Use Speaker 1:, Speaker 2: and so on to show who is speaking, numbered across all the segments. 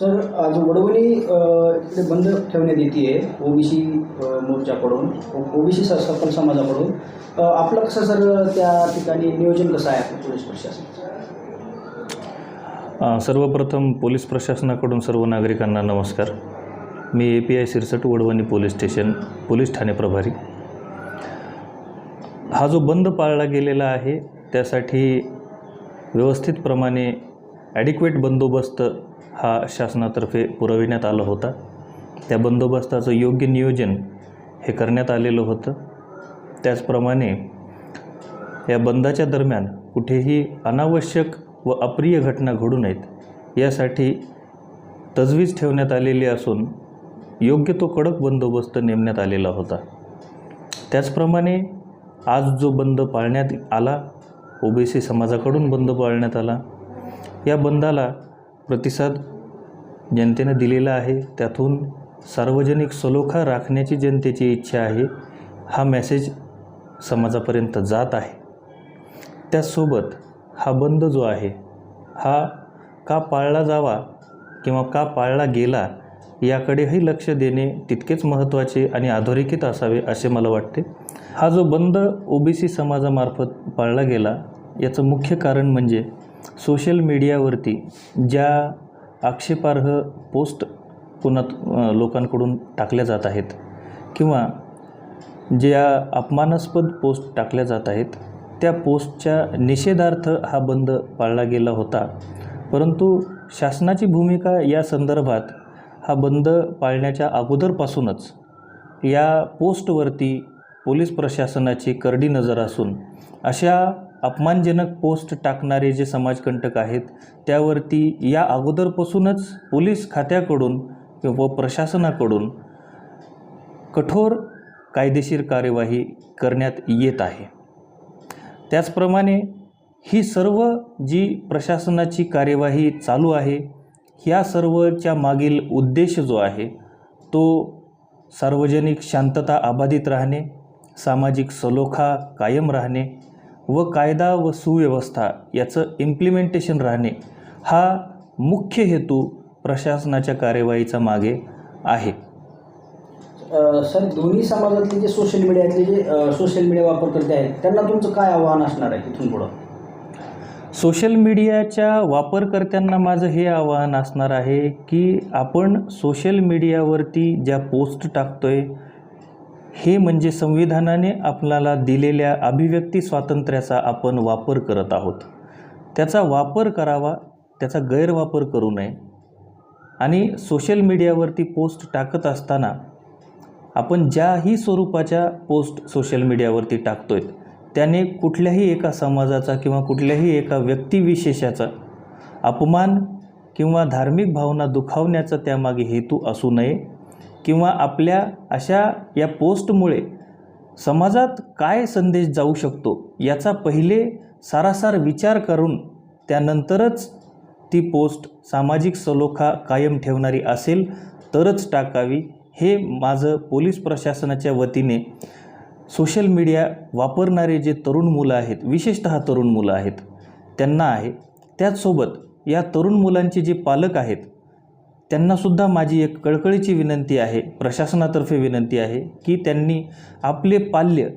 Speaker 1: Sir आज वडवणी अ, इकडे बंद ठेवण्यात येते ओबीसी मोर्चाकडून ओबीसी सकल समाजाकडून. आपलं कसं सर त्या ठिकाणी नियोजन कसं आहे पोलीस प्रशासन?
Speaker 2: सर्वप्रथम पोलीस प्रशासनाकडून सर्व नागरिकांना नमस्कार. मी A P I Sirsat Wadwani police station police Thane प्रभारी. हा जो बंद पाळला गेलेला आहे त्यासाठी व्यवस्थितप्रमाणे ॲडिक्वेट बंदोबस्त हा शासनातर्फे पुरविण्यात आला होता. त्या बंदोबस्ताचं योग्य नियोजन हे करण्यात आलेलं होतं. त्याचप्रमाणे या बंदाच्या दरम्यान कुठेही अनावश्यक व अप्रिय घटना घडू नयेत यासाठी तजवीज ठेवण्यात आलेली असून योग्य तो कडक बंदोबस्त नेमण्यात आलेला होता. त्याचप्रमाणे आज जो बंद पाळण्यात आला ओबीसी समाजाकडून बंद पाळण्यात आला या बंदाला प्रतिसाद जनतेनं दिलेला आहे. त्यातून सार्वजनिक सलोखा राखण्याची जनतेची इच्छा आहे. हा मेसेज समाजापर्यंत जात आहे. त्याचसोबत हा बंद जो आहे हा का पाळला जावा किंवा का पाळला गेला याकडेही लक्ष देणे तितकेच महत्त्वाचे आणि अधोरेखित असावे असे मला वाटते. हा जो बंद ओबीसी समाजामार्फत पाळला गेला याचं मुख्य कारण म्हणजे सोशल मीडियावरती ज्या आक्षेपार्ह पोस्ट कुणात लोकांकडून टाकल्या जात आहेत किंवा ज्या अपमानास्पद पोस्ट टाकल्या जात आहेत त्या पोस्टच्या निषेधार्थ हा बंद पाळला गेला होता. परंतु शासनाची भूमिका या संदर्भात हा बंद पाळण्याच्या अगोदरपासूनच या पोस्टवरती पोलीस प्रशासनाची करडी नजर असून अशा अपमानजनक पोस्ट टाकणारे जे समाजकंटक आहेत त्यावरती या अगोदरपासूनच पोलीस खात्याकडून किंवा प्रशासनाकडून कठोर कायदेशीर कार्यवाही करण्यात येत आहे. त्याचप्रमाणे ही सर्व जी प्रशासनाची कार्यवाही चालू आहे ह्या सर्वच्या मागील उद्देश जो आहे तो सार्वजनिक शांतता अबाधित राहणे सामाजिक सलोखा कायम राहणे व कायदा व सुव्यवस्था याचं इम्प्लिमेंटेशन राहणे हा मुख्य हेतू प्रशासनाच्या कार्यवाहीचा मागे आहे.
Speaker 1: सर दोन्ही समाजातले जे सोशल मीडियातले जे सोशल मीडिया वापरकर्ते आहेत त्यांना तुमचं काय आव्हान असणार आहे इथून पुढं?
Speaker 2: सोशल मीडियाच्या वापरकर्त्यांना माझं हे आवाहन असणार आहे की आपण सोशल मीडियावरती ज्या पोस्ट टाकतोय हे म्हणजे संविधानाने आपल्याला दिलेल्या अभिव्यक्ती स्वातंत्र्याचा आपण वापर करत आहोत. त्याचा वापर करावा त्याचा गैरवापर करू नये. आणि सोशल मीडियावरती पोस्ट टाकत असताना आपण ज्याही स्वरूपाच्या पोस्ट सोशल मीडियावरती टाकतो आहेत त्याने कुठल्याही एका समाजाचा किंवा कुठल्याही एका व्यक्तिविशेषाचा अपमान किंवा धार्मिक भावना दुखावण्याचा त्यामागे हेतू असू नये. किंवा आपल्या अशा या पोस्टमुळे समाजात काय संदेश जाऊ शकतो याचा पहिले सारासार विचार करून त्यानंतरच ती पोस्ट सामाजिक सलोखा कायम ठेवणारी असेल तरच टाकावी हे माझं पोलीस प्रशासनाच्या वतीने सोशल मीडिया वापरणारे जे तरुण मुलं आहेत विशेषतः तरुण मुलं आहेत त्यांना आहे. त्याचसोबत या तरुण मुलांचे जे पालक आहेत त्यांनासुद्धा माझी एक कळकळीची विनंती आहे प्रशासनातर्फे विनंती आहे की त्यांनी आपले पाल्य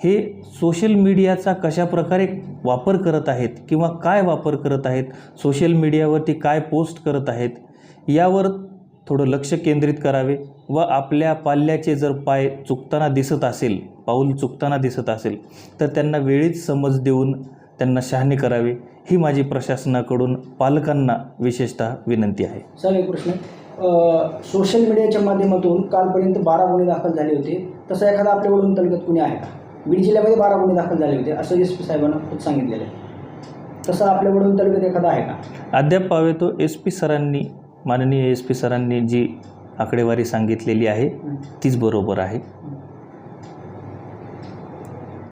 Speaker 2: हे सोशल मीडियाचा कशाप्रकारे वापर करत आहेत किंवा काय वापर करत आहेत सोशल मीडियावरती काय पोस्ट करत आहेत यावर थोडं लक्ष केंद्रित करावे व आपल्या पाल्याचे जर पाय चुकताना दिसत असेल पाऊल चुकताना दिसत असेल तर त्यांना वेळीच समज देऊन त्यांना शहाणे करावे. ही माझी प्रशासनाकडून पालकांना विशेषतः विनंती आहे.
Speaker 1: सर एक प्रश्न. सोशल मीडियाच्या माध्यमातून कालपर्यंत बारा गुन्हे दाखल झाले होते. तसं एखादा आपल्या वडून तालुक्यात कुणी आहे का? बीड जिल्ह्यामध्ये बारा गुन्हे दाखल झाले होते असं एस पी साहेबांना सांगितलेलं आहे. तसं आपल्या वडून तालुक्यात एखादा आहे का?
Speaker 2: अद्याप पावे तो एस पी सरांनी माननीय एस पी सरांनी जी आकडेवारी सांगितलेली आहे तीच बरोबर आहे.